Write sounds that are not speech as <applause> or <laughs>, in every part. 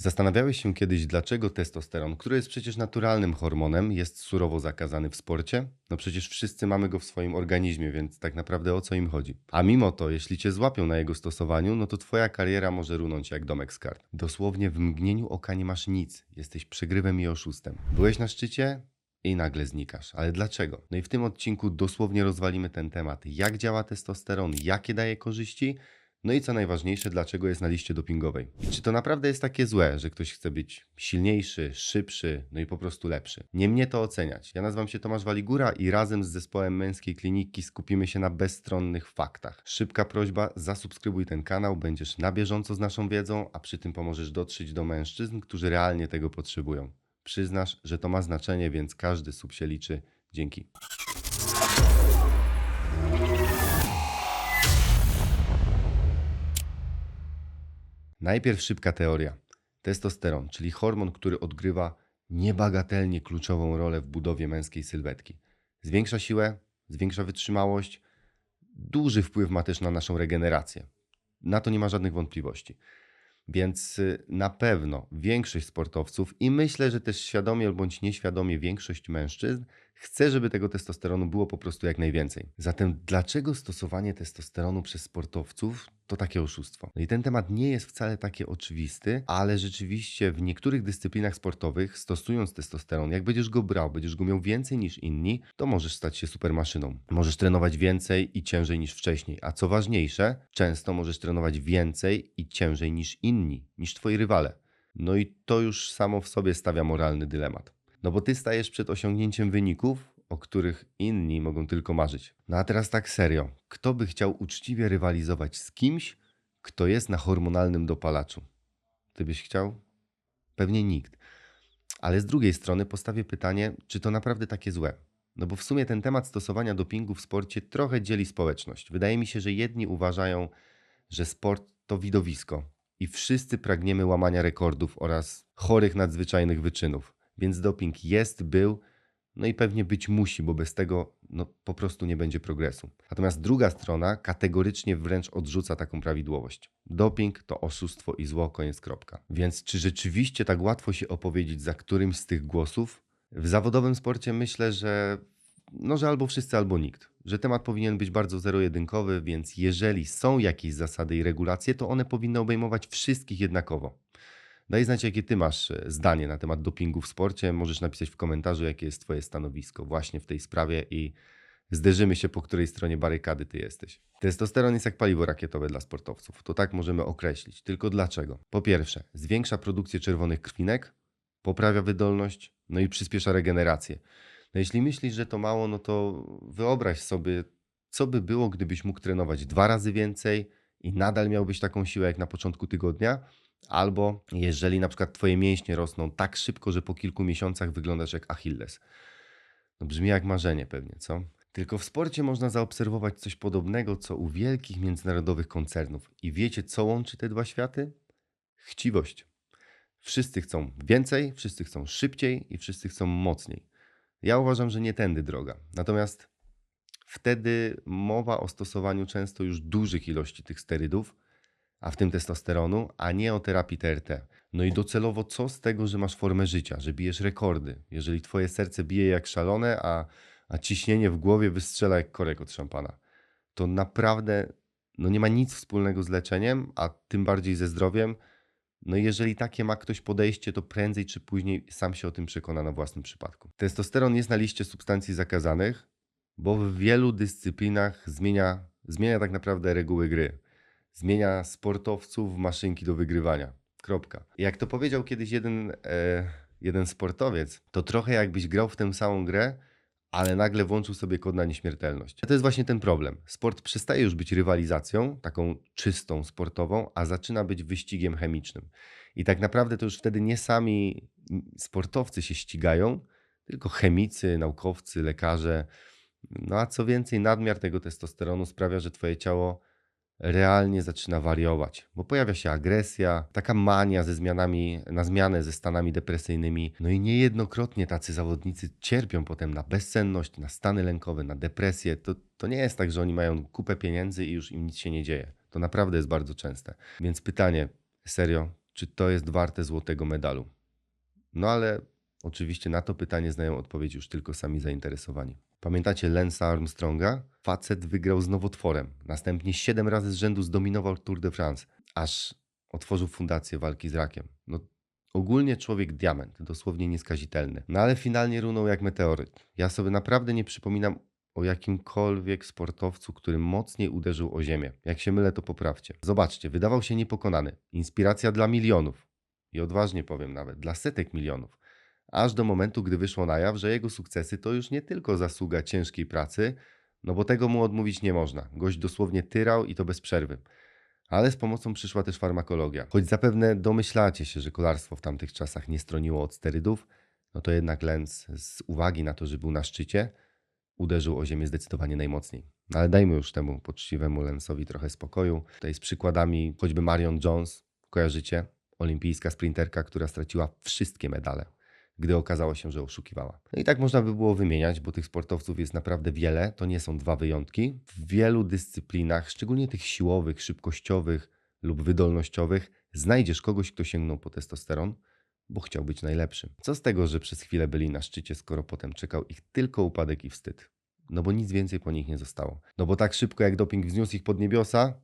Zastanawiałeś się kiedyś, dlaczego testosteron, który jest przecież naturalnym hormonem, jest surowo zakazany w sporcie? No przecież wszyscy mamy go w swoim organizmie, więc tak naprawdę o co im chodzi? A mimo to, jeśli cię złapią na jego stosowaniu, no to twoja kariera może runąć jak domek z kart. Dosłownie w mgnieniu oka nie masz nic. Jesteś przegrywem i oszustem. Byłeś na szczycie? I nagle znikasz. Ale dlaczego? No i w tym odcinku dosłownie rozwalimy ten temat. Jak działa testosteron, jakie daje korzyści, no i co najważniejsze, dlaczego jest na liście dopingowej. Czy to naprawdę jest takie złe, że ktoś chce być silniejszy, szybszy, no i po prostu lepszy? Nie mnie to oceniać. Ja nazywam się Tomasz Waligura i razem z zespołem Męskiej Kliniki skupimy się na bezstronnych faktach. Szybka prośba, zasubskrybuj ten kanał, będziesz na bieżąco z naszą wiedzą, a przy tym pomożesz dotrzeć do mężczyzn, którzy realnie tego potrzebują. Przyznasz, że to ma znaczenie, więc każdy sub się liczy. Dzięki. Najpierw szybka teoria. Testosteron, czyli hormon, który odgrywa niebagatelnie kluczową rolę w budowie męskiej sylwetki. Zwiększa siłę, zwiększa wytrzymałość, duży wpływ ma też na naszą regenerację. Na to nie ma żadnych wątpliwości. Więc y, na pewno większość sportowców i myślę, że też świadomie bądź nieświadomie większość mężczyzn chce, żeby tego testosteronu było po prostu jak najwięcej. Zatem dlaczego stosowanie testosteronu przez sportowców to takie oszustwo? No i ten temat nie jest wcale taki oczywisty, ale rzeczywiście w niektórych dyscyplinach sportowych stosując testosteron, jak będziesz go brał, będziesz go miał więcej niż inni, to możesz stać się supermaszyną. Możesz trenować więcej i ciężej niż wcześniej, a co ważniejsze, często możesz trenować więcej i ciężej niż inni, niż twoi rywale. No i to już samo w sobie stawia moralny dylemat. No bo ty stajesz przed osiągnięciem wyników, o których inni mogą tylko marzyć. No a teraz tak serio. Kto by chciał uczciwie rywalizować z kimś, kto jest na hormonalnym dopalaczu? Ty byś chciał? Pewnie nikt. Ale z drugiej strony postawię pytanie, czy to naprawdę takie złe? No bo w sumie ten temat stosowania dopingu w sporcie trochę dzieli społeczność. Wydaje mi się, że jedni uważają, że sport to widowisko i wszyscy pragniemy łamania rekordów oraz chorych nadzwyczajnych wyczynów. Więc doping jest, był, no i pewnie być musi, bo bez tego no, po prostu nie będzie progresu. Natomiast druga strona kategorycznie wręcz odrzuca taką prawidłowość. Doping to oszustwo i zło, koniec kropka. Więc czy rzeczywiście tak łatwo się opowiedzieć za którymś z tych głosów? W zawodowym sporcie myślę, że no, że albo wszyscy, albo nikt. Że temat powinien być bardzo zero-jedynkowy, więc jeżeli są jakieś zasady i regulacje, to one powinny obejmować wszystkich jednakowo. Daj znać, jakie ty masz e, zdanie na temat dopingu w sporcie. Możesz napisać w komentarzu, jakie jest twoje stanowisko właśnie w tej sprawie i zderzymy się, po której stronie barykady ty jesteś. Testosteron jest jak paliwo rakietowe dla sportowców. To tak możemy określić. Tylko dlaczego? Po pierwsze, zwiększa produkcję czerwonych krwinek, poprawia wydolność, no i przyspiesza regenerację. No jeśli myślisz, że to mało, no to wyobraź sobie, co by było, gdybyś mógł trenować dwa razy więcej i nadal miałbyś taką siłę jak na początku tygodnia, Albo jeżeli na przykład twoje mięśnie rosną tak szybko, że po kilku miesiącach wyglądasz jak Achilles. No brzmi jak marzenie pewnie, co? Tylko w sporcie można zaobserwować coś podobnego, co u wielkich międzynarodowych koncernów. I wiecie, co łączy te dwa światy? Chciwość. Wszyscy chcą więcej, wszyscy chcą szybciej i wszyscy chcą mocniej. Ja uważam, że nie tędy droga. Natomiast wtedy mowa o stosowaniu często już dużych ilości tych sterydów, a w tym testosteronu, a nie o terapii TRT. No i docelowo co z tego, że masz formę życia, że bijesz rekordy, jeżeli twoje serce bije jak szalone, a, a ciśnienie w głowie wystrzela jak korek od szampana. To naprawdę no nie ma nic wspólnego z leczeniem, a tym bardziej ze zdrowiem. No jeżeli takie ma ktoś podejście, to prędzej czy później sam się o tym przekona na własnym przypadku. Testosteron jest na liście substancji zakazanych, bo w wielu dyscyplinach zmienia, zmienia tak naprawdę reguły gry zmienia sportowców w maszynki do wygrywania. Kropka. Jak to powiedział kiedyś jeden, e, jeden sportowiec, to trochę jakbyś grał w tę samą grę, ale nagle włączył sobie kod na nieśmiertelność. To jest właśnie ten problem. Sport przestaje już być rywalizacją, taką czystą, sportową, a zaczyna być wyścigiem chemicznym. I tak naprawdę to już wtedy nie sami sportowcy się ścigają, tylko chemicy, naukowcy, lekarze. No a co więcej, nadmiar tego testosteronu sprawia, że twoje ciało realnie zaczyna wariować, bo pojawia się agresja, taka mania ze zmianami, na zmianę ze stanami depresyjnymi. No i niejednokrotnie tacy zawodnicy cierpią potem na bezsenność, na stany lękowe, na depresję. To, to nie jest tak, że oni mają kupę pieniędzy i już im nic się nie dzieje. To naprawdę jest bardzo częste. Więc pytanie, serio, czy to jest warte złotego medalu. No ale oczywiście na to pytanie znają odpowiedź już tylko sami zainteresowani. Pamiętacie Lensa Armstronga? Facet wygrał z nowotworem. Następnie 7 razy z rzędu zdominował Tour de France, aż otworzył fundację walki z rakiem. No ogólnie człowiek diament, dosłownie nieskazitelny. No ale finalnie runął jak meteoryt. Ja sobie naprawdę nie przypominam o jakimkolwiek sportowcu, który mocniej uderzył o ziemię. Jak się mylę, to poprawcie. Zobaczcie, wydawał się niepokonany. Inspiracja dla milionów. I odważnie powiem nawet, dla setek milionów. Aż do momentu, gdy wyszło na jaw, że jego sukcesy to już nie tylko zasługa ciężkiej pracy, no bo tego mu odmówić nie można. Gość dosłownie tyrał i to bez przerwy. Ale z pomocą przyszła też farmakologia. Choć zapewne domyślacie się, że kolarstwo w tamtych czasach nie stroniło od sterydów, no to jednak Lenz z uwagi na to, że był na szczycie, uderzył o ziemię zdecydowanie najmocniej. No ale dajmy już temu poczciwemu Lensowi trochę spokoju. Tutaj z przykładami choćby Marion Jones, kojarzycie? Olimpijska sprinterka, która straciła wszystkie medale, gdy okazało się, że oszukiwała. No i tak można by było wymieniać, bo tych sportowców jest naprawdę wiele, to nie są dwa wyjątki. W wielu dyscyplinach, szczególnie tych siłowych, szybkościowych lub wydolnościowych, znajdziesz kogoś, kto sięgnął po testosteron, bo chciał być najlepszym. Co z tego, że przez chwilę byli na szczycie, skoro potem czekał ich tylko upadek i wstyd? No bo nic więcej po nich nie zostało. No bo tak szybko jak doping wzniósł ich pod niebiosa,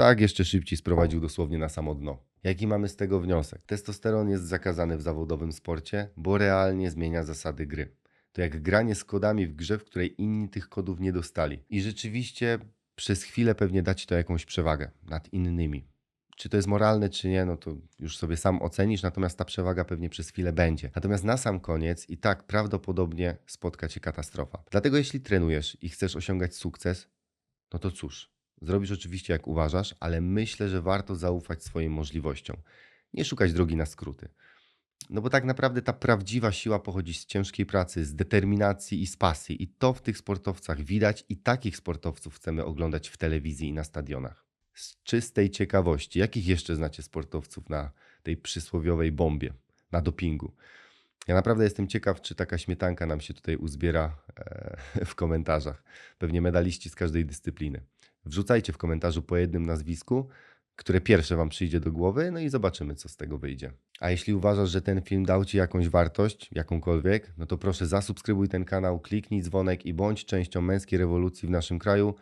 tak jeszcze szybciej sprowadził dosłownie na samo dno. Jaki mamy z tego wniosek? Testosteron jest zakazany w zawodowym sporcie, bo realnie zmienia zasady gry. To jak granie z kodami w grze, w której inni tych kodów nie dostali. I rzeczywiście przez chwilę pewnie da ci to jakąś przewagę nad innymi. Czy to jest moralne, czy nie, no to już sobie sam ocenisz, natomiast ta przewaga pewnie przez chwilę będzie. Natomiast na sam koniec i tak prawdopodobnie spotka cię katastrofa. Dlatego jeśli trenujesz i chcesz osiągać sukces, no to cóż, zrobisz oczywiście jak uważasz, ale myślę, że warto zaufać swoim możliwościom. Nie szukać drogi na skróty. No bo tak naprawdę ta prawdziwa siła pochodzi z ciężkiej pracy, z determinacji i z pasji. I to w tych sportowcach widać i takich sportowców chcemy oglądać w telewizji i na stadionach. Z czystej ciekawości, jakich jeszcze znacie sportowców na tej przysłowiowej bombie, na dopingu? Ja naprawdę jestem ciekaw, czy taka śmietanka nam się tutaj uzbiera e, <laughs> w komentarzach. Pewnie medaliści z każdej dyscypliny. Wrzucajcie w komentarzu po jednym nazwisku, które pierwsze Wam przyjdzie do głowy, no i zobaczymy, co z tego wyjdzie. A jeśli uważasz, że ten film dał Ci jakąś wartość, jakąkolwiek, no to proszę zasubskrybuj ten kanał, kliknij dzwonek i bądź częścią męskiej rewolucji w naszym kraju,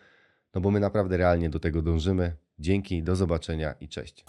no bo my naprawdę realnie do tego dążymy. Dzięki, do zobaczenia i cześć.